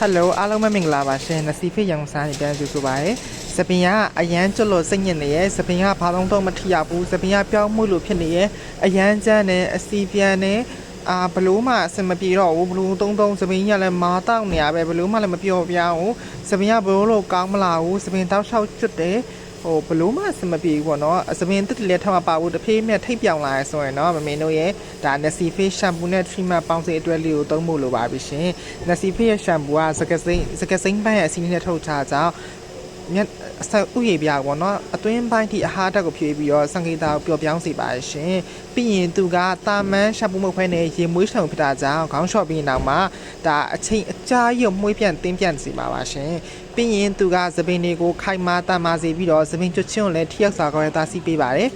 ဟယ်လိုအားလုံးပဲမင်္ဂလာပါရှင်နစီဖစ်ရောင်စားနေပြန်ကြိုဆိုပါရယ်စပင်ကအရန်ကျွတ်လို့စိတ်ညစ်နေရဲ့စပင်ကဘာလုံးတော့မထီရဘူးစပင်ကပြောင်းမှုလို့ဖြစ်နေရဲ့အရန်ကျန်းနဲ့အစီပြန်နဲ့အာဘလို့မှအစမပြေတော့ဘူးဘလို့သုံးသုံးစပင်ကလည်းမာတောက်နေရပဲဘလို့မှလည်းမပြောပြအောင်စပင်ကဘလို့လို့ကောင်းမလားဘူးစပင်တောက်လျှောက်ကျွတ်တယ် ဟိုဘလို့မှအစမပြေဘူးပေါ့နော်အစပင်တက်တလည်းထမပါဘူးတစ်ဖေးမြက်ထိပ်ပြောင်လာရဆိုရင်တော့မမင်းတို့ရဲ့ဒါ Nessie Face shampoo နဲ့ treatment ပေါင်းစပ်အတွက်လေးကိုသုံးဖို့လိုပါပြီရှင် Nessie Face ရဲ့ shampoo ကစကစိမ့်စကစိမ့်ပိုင်းရဲ့အစီအနဲ့ထုတ်ထားကြောင်း မြတ်အဆက်ဥယေပြပေါ့နော်အတွင်းပိုင်းထိအဟားတက်ကိုဖြည့်ပြီးတော့စံကေတာကိုပျော်ပြောင်းစေပါရှင်ပြီးရင်သူကတာမန်ရှာပူမုတ်ခွဲနဲ့ရေမွေးဆောင်ဖြစ်တာကြောင့်ခေါင်းလျှော့ပြီးနောက်မှာဒါအချိန်အကြာကြီးကိုမှုေးပြန်တင်းပြန်စေပါပါရှင်ပြီးရင်သူကသပင်တွေကိုခိုင်မာတန်မာစေပြီးတော့သပင်ကျွတ်ချင်းကိုလည်းထိရောက်စွာကောင်းရတာစီးပေးပါတယ်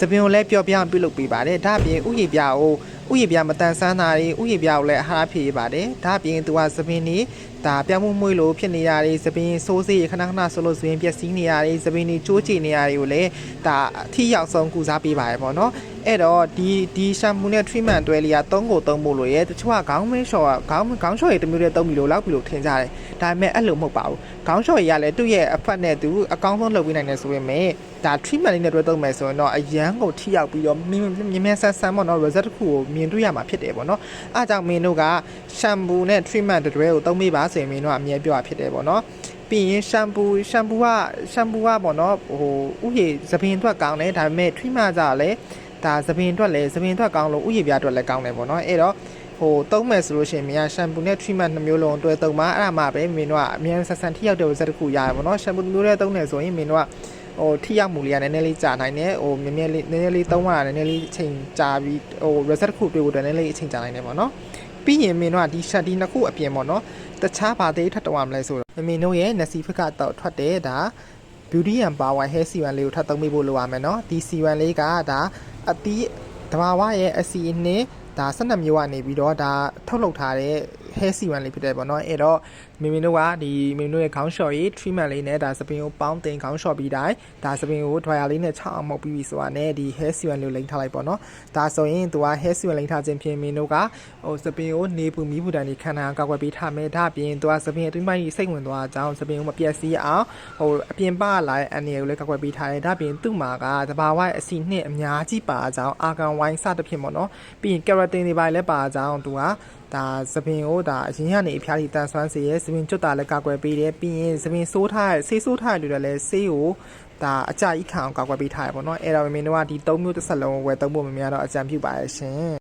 သပင်ကိုလည်းပျော်ပြောင်းပြုလုပ်ပေးပါတယ်ဒါ့အပြင်ဥယေပြကိုဥယေပြမတန်ဆန်းတာတွေဥယေပြကိုလည်းအဟားဖြည့်ပါတယ်ဒါ့အပြင်သူကသပင်တွေ ဒါပြောင်းမှုမွေးလို့ဖြစ်နေရတယ်သပင်စိုးစေးခဏခဏဆိုလို့ဆိုရင်ပျက်စီးနေရတယ်သပင်တွေကျိုးချေနေရတယ်ကိုလည်းဒါအထီရောက်ဆုံးကုစားပေးပါတယ်ပေါ့နော်အဲ့တော့ဒီဒီရှမ်ပူနဲ့ treatment တွဲလေးကသုံးကိုသုံးဖို့လို့ရဲတချို့ကခေါင်းမင်းလျှော်ကခေါင်းခေါင်းလျှော်ရည်တစ်မျိုးတည်းသုံးပြီးလို့လောက်ပြီးလို့ထင်ကြတယ်ဒါပေမဲ့အဲ့လိုမဟုတ်ပါဘူးခေါင်းလျှော်ရည်ကလည်းသူ့ရဲ့အဖက်နဲ့သူအကောင်းဆုံးလုပ်ပေးနိုင်တယ်ဆိုပေမဲ့ဒါ treatment လေးနဲ့တွဲသုံးမယ်ဆိုရင်တော့အရန်ကိုထိရောက်ပြီးတော့မြင်မြင်မြင်ဆန်းဆန်းပေါ့နော် result တစ်ခုကိုမြင်တွေ့ရမှာဖြစ်တယ်ပေါ့နော်အားကြောင့်မင်းတို့က shampoo နဲ့ treatment တွဲကိုသုံးပေးပါဆိုရင်မင်းတို့ကအမြဲပြောရဖြစ်တယ်ပေါ့နော်ပြီးရင်ရှမ်ပူရှမ်ပူကရှမ်ပူကပေါ့နော်ဟိုဥယျာဉ်သပင်အတွက်ကောင်းတယ်ဒါပေမဲ့ treatment ကြလည်းဒါသပင်အတွက်လည်းသပင်အတွက်ကောင်းလို့ဥယျာဉ်ပြအတွက်လည်းကောင်းတယ်ပေါ့နော်အဲ့တော့ဟိုသုံးမယ်ဆိုလို့ရှိရင်မြာရှမ်ပူနဲ့ treatment နှစ်မျိုးလုံးတွဲသုံးပါအဲ့ဒါမှပဲမင်းတို့ကအမြန်ဆက်ဆန်ထိရောက်တဲ့ result တစ်ခုရတယ်ပေါ့နော်ရှမ်ပူမျိုးနဲ့သုံးတယ်ဆိုရင်မင်းတို့ကဟိုထိရောက်မှုလေးကနည်းနည်းလေးကြာနိုင်တယ်ဟိုမြဲမြဲလေးနည်းနည်းလေးသုံးရတာနည်းနည်းလေးအချိန်ကြာပြီးဟို result တစ်ခုတွေ့ဖို့အတွက်နည်းနည်းလေးအချိန်ကြာနိုင်တယ်ပေါ့နော် ပြီးရင်မင်းတို့ကဒီရှက်ဒီနှစ်ခုအပြင်ပေါ့နော်တခြားဘာသေးထပ်တော်မလဲဆိုတော့မင်းတို့ရဲ့နစီဖကတော့ထွက်တယ်ဒါ beauty and power hair serum လေးကိုထပ်သုံးပေးဖို့လိုပါမယ်နော်ဒီ serum လေးကဒါအတီးတဘာဝရဲ့အစီအနှင်းဒါ12မျိုးကနေပြီးတော့ဒါထုတ်လုပ်ထားတဲ့ ဟဲစီဝမ်လေးဖြစ်တယ်ပေါ့နော်အဲ့တော့မိမိတို့ကဒီမိမိတို့ရဲ့ခေါင်းလျှော်ရေး treatment လေးနဲ့ဒါစပင်ကိုပေါင်းတင်ခေါင်းလျှော်ပြီးတိုင်းဒါစပင်ကို dryer လေးနဲ့ချောင်းအောင်မှုတ်ပြီးပြီဆိုတာနဲ့ဒီ hair serum လေးလိမ့်ထားလိုက်ပေါ့နော်ဒါဆိုရင်သူက hair serum လိမ့်ထားခြင်းဖြင့်မိမိတို့ကဟိုစပင်ကိုနေပူမီးပူတန်တွေခန္ဓာကောက်ွယ်ပေးထားမယ်ဒါပြင်သူကစပင်အတွင်းပိုင်းကြီးစိတ်ဝင်သွားအောင်စပင်ကိုမပြက်စီးအောင်ဟိုအပြင်ပလာတဲ့အနေကိုလည်းကောက်ွယ်ပေးထားတယ်ဒါပြင်သူ့မှာကတဘာဝအစီနှစ်အများကြီးပါအောင်အာဂန်ဝိုင်းစသဖြင့်ပေါ့နော်ပြီးရင် keratin တွေပါလည်းပါအောင်သူကဒါသပင်ကိုဒါအရင်ကနေအဖျားကြီးတန်ဆွမ်းစေရဲသပင်ကျွတ်တာလည်းကာကွယ်ပေးတယ်ပြီးရင်သပင်ဆိုးထားဆေးဆိုးထားတဲ့လူတွေလည်းဆေးကိုဒါအကြကြီးခံအောင်ကာကွယ်ပေးထားရပေါ့နော်အဲ့တော့မင်းတို့ကဒီ၃မျိုးတစ်ဆက်လုံးကိုဝယ်သုံးဖို့မများတော့အကြံပြုပါရရှင်